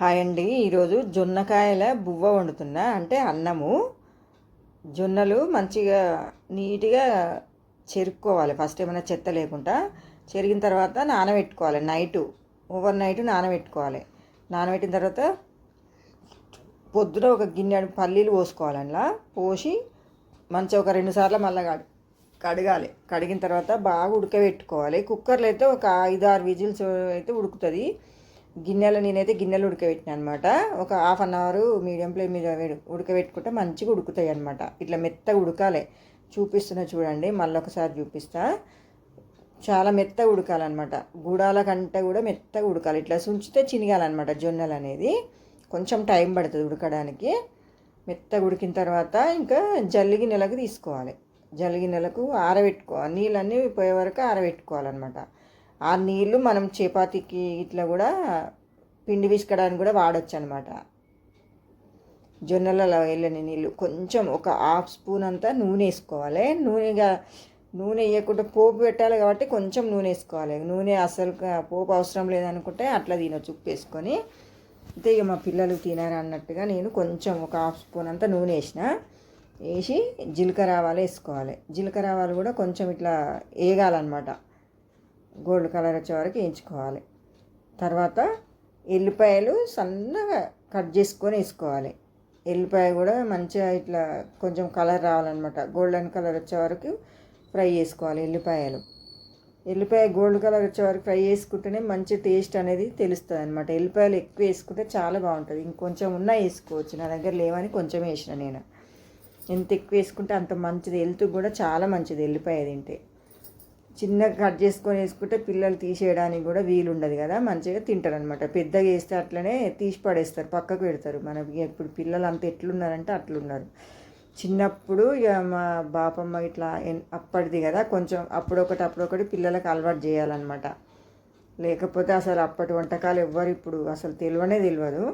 Hi అండి. ఈరోజు జొన్నకాయల బువ్వ వండుతున్నా. అంటే అన్నము. జొన్నలు మంచిగా నీట్గా చెరుక్కోవాలి. ఫస్ట్ ఏమైనా చెత్త లేకుండా చెరిగిన తర్వాత నానబెట్టుకోవాలి. నైటు ఓవర్ నైట్ నానబెట్టుకోవాలి. నానబెట్టిన తర్వాత పొద్దున ఒక గిన్నె పల్లీలు పోసుకోవాలి పోసి మంచిగా ఒక రెండు సార్లు మళ్ళీ కడి కడగాలి. కడిగిన తర్వాత బాగా ఉడకబెట్టుకోవాలి. కుక్కర్లో అయితే ఒక ఐదు ఆరు విజిల్స్ అయితే ఉడుకుతుంది. గిన్నెలు నేనైతే గిన్నెలు ఉడకబెట్టిన అనమాట ఒక half an hour medium flame మీద ఉడకబెట్టుకుంటే మంచిగా ఉడుకుతాయి అనమాట ఇట్లా మెత్తగా ఉడకాలి. చూపిస్తున్నా చూడండి మళ్ళీ ఒకసారి చూపిస్తా. చాలా మెత్తగా ఉడకాలన్నమాట. గుడాల కంటే కూడా మెత్తగా ఉడకాలి. ఇట్లా సుంచితే చినిగాలన్నమాట జొన్నలు అనేది. కొంచెం టైం పడుతుంది ఉడకడానికి. మెత్తగా ఉడికిన తర్వాత ఇంకా జల్లిగి నెలకు తీసుకోవాలి. జల్లిగి నెలకు ఆరబెట్టుకోవాలి. నీళ్ళన్నీ పోయే వరకు ఆరబెట్టుకోవాలన్నమాట. ఆ నీళ్ళు మనం చపాతీకి ఇట్లా కూడా పిండి విసుకడానికి కూడా వాడచ్చు అనమాట జొన్నలలో వెళ్ళని నీళ్ళు కొంచెం ఒక హాఫ్ స్పూన్ అంతా నూనె వేసుకోవాలి. నూనెగా నూనె వేయకుండా పోపు పెట్టాలి కాబట్టి కొంచెం నూనె వేసుకోవాలి. నూనె అసలు పోపు అవసరం లేదనుకుంటే అట్లా తినొచ్చు ఉప్పు వేసుకొని. అయితే ఇక మా పిల్లలు తినారు అన్నట్టుగా నేను కొంచెం ఒక హాఫ్ స్పూన్ అంతా నూనె వేసిన. వేసి జీలకర్ర ఆవాలు వేసుకోవాలి. జీలకర్ర ఆవాలు కూడా కొంచెం ఇట్లా వేగాలన్నమాట. గోల్డ్ కలర్ వచ్చే వరకు వేయించుకోవాలి. తర్వాత ఎల్లిపాయలు సన్నగా కట్ చేసుకొని వేసుకోవాలి. ఎల్లిపాయ కూడా మంచిగా ఇట్లా కొంచెం కలర్ రావాలన్నమాట. గోల్డెన్ కలర్ వచ్చే వరకు ఫ్రై చేసుకోవాలి ఎల్లిపాయలు. ఎల్లిపాయ గోల్డ్ కలర్ వచ్చే వరకు ఫ్రై చేసుకుంటేనే మంచి టేస్ట్ అనేది తెలుస్తుంది అనమాట ఎల్లిపాయలు ఎక్కువ వేసుకుంటే చాలా బాగుంటుంది. ఇంకొంచెం ఉన్నా వేసుకోవచ్చు. నా దగ్గర లేవని కొంచెం వేసిన నేను. ఎంత ఎక్కువ వేసుకుంటే అంత మంచిది. హెల్త్కి కూడా చాలా మంచిది ఎల్లిపాయ తింటే. చిన్నగా కట్ చేసుకొని వేసుకుంటే పిల్లలు తీసేయడానికి కూడా వీలుండదు కదా మంచిగా తింటారు అనమాట పెద్దగా వేస్తే అట్లనే తీసి పడేస్తారు పక్కకు పెడతారు. మన ఇప్పుడు పిల్లలు అంత ఎట్లున్నారంటే అట్లున్నారు. చిన్నప్పుడు ఇక మా బాపమ్మ ఇట్లా అప్పటిది కదా కొంచెం అప్పుడొకటి అప్పుడొకటి పిల్లలకు అలవాటు చేయాలన్నమాట. లేకపోతే అసలు అప్పటి వంటకాలు ఎవ్వరు ఇప్పుడు అసలు తెలియనే తెలియదు.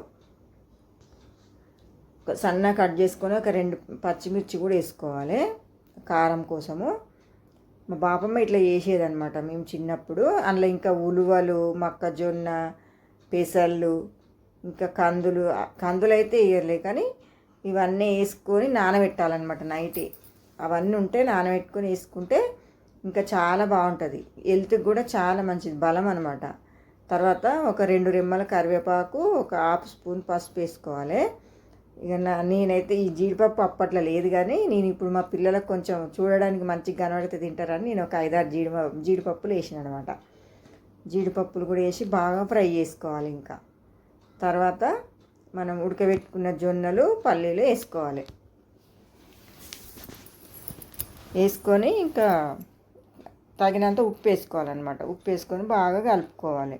సన్న కట్ చేసుకొని ఒక రెండు పచ్చిమిర్చి కూడా వేసుకోవాలి కారం కోసము. మా బాపమ్మ ఇట్లా చేసేదనమాట మేము చిన్నప్పుడు అందులో ఇంకా ఉలువలు మొక్కజొన్న పెసళ్ళు ఇంకా కందులు కందులు అయితే వేయర్లే కానీ ఇవన్నీ వేసుకొని నానబెట్టాలన్నమాట నైట్. అవన్నీ ఉంటే నానబెట్టుకొని వేసుకుంటే ఇంకా చాలా బాగుంటుంది. హెల్త్కి కూడా చాలా మంచిది బలం అనమాట తర్వాత ఒక రెండు రెమ్మల కరివేపాకు ఒక హాఫ్ స్పూన్ పసుపు వేసుకోవాలి. ఇక నా నేనైతే ఈ జీడిపప్పు అప్పట్లో లేదు కానీ నేను ఇప్పుడు మా పిల్లలకు కొంచెం చూడడానికి మంచిగా కనబడితే తింటారని నేను ఒక ఐదారు జీడి జీడిపప్పులు వేసిన అనమాట జీడిపప్పులు కూడా వేసి బాగా ఫ్రై చేసుకోవాలి ఇంకా. తర్వాత మనం ఉడకబెట్టుకున్న జొన్నలు పల్లీలు వేసుకోవాలి. వేసుకొని ఇంకా తగినంత ఉప్పు వేసుకోవాలన్నమాట. ఉప్పు వేసుకొని బాగా కలుపుకోవాలి.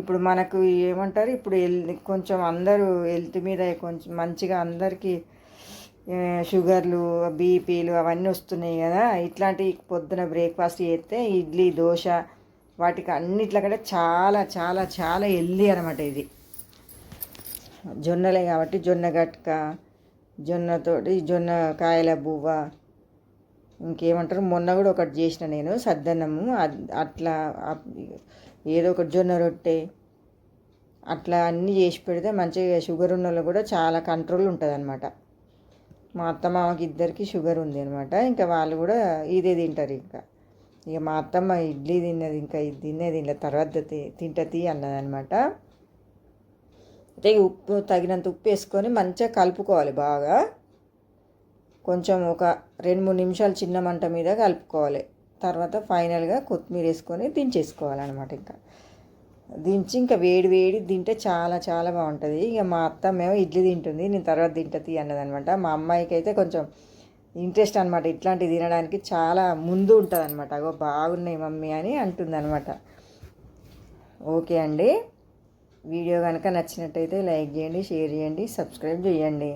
ఇప్పుడు మనకు ఏమంటారు? ఇప్పుడు హెల్ కొంచెం అందరూ హెల్త్ మీద కొంచెం మంచిగా అందరికీ షుగర్లు బీపీలు అవన్నీ వస్తున్నాయి కదా. ఇట్లాంటి పొద్దున బ్రేక్ఫాస్ట్ చేస్తే ఇడ్లీ దోశ వాటికి అన్నిట్లకంటే చాలా చాలా చాలా హెల్దీ అనమాట ఇది. జొన్నలే కాబట్టి జొన్న గట్క జొన్నతోటి జొన్న కాయల బువ్వ ఇంకేమంటారు? మొన్న కూడా ఒకటి చేసిన నేను సద్దన్నము. అట్లా ఏదో ఒకటి జొన్న రొట్టె అట్లా అన్నీ చేసి పెడితే మంచిగా షుగర్ ఉన్న వాళ్ళు కూడా చాలా కంట్రోల్ ఉంటుంది అనమాట మా అత్త మామకి ఇద్దరికి షుగర్ ఉంది అనమాట ఇంకా వాళ్ళు కూడా ఇదే తింటారు ఇంకా. ఇక మా అత్తమ్మ ఇడ్లీ తిన్నది ఇంకా ఇది తినేది ఇలా తర్వాత తి- తింటది అన్నదనమాట అయితే ఉప్పు తగినంత ఉప్పు వేసుకొని మంచిగా కలుపుకోవాలి బాగా. కొంచెం ఒక రెండు మూడు నిమిషాలు చిన్న మంట మీద కలుపుకోవాలి. తర్వాత ఫైనల్గా కొత్తిమీర వేసుకొని దించేసుకోవాలన్నమాట ఇంకా. దించి ఇంకా వేడి వేడి తింటే చాలా చాలా బాగుంటుంది. ఇక మా అత్త మేము ఇడ్లీ తింటుంది నేను తర్వాత తింటది అన్నదనమాట మా అమ్మాయికి అయితే కొంచెం ఇంట్రెస్ట్ అనమాట ఇట్లాంటివి తినడానికి. చాలా ముందు ఉంటుంది అనమాట అగో బాగున్నాయి మమ్మీ అని అంటుంది అనమాట ఓకే అండి. వీడియో కనుక నచ్చినట్టయితే లైక్ చేయండి షేర్ చేయండి సబ్స్క్రైబ్ చేయండి.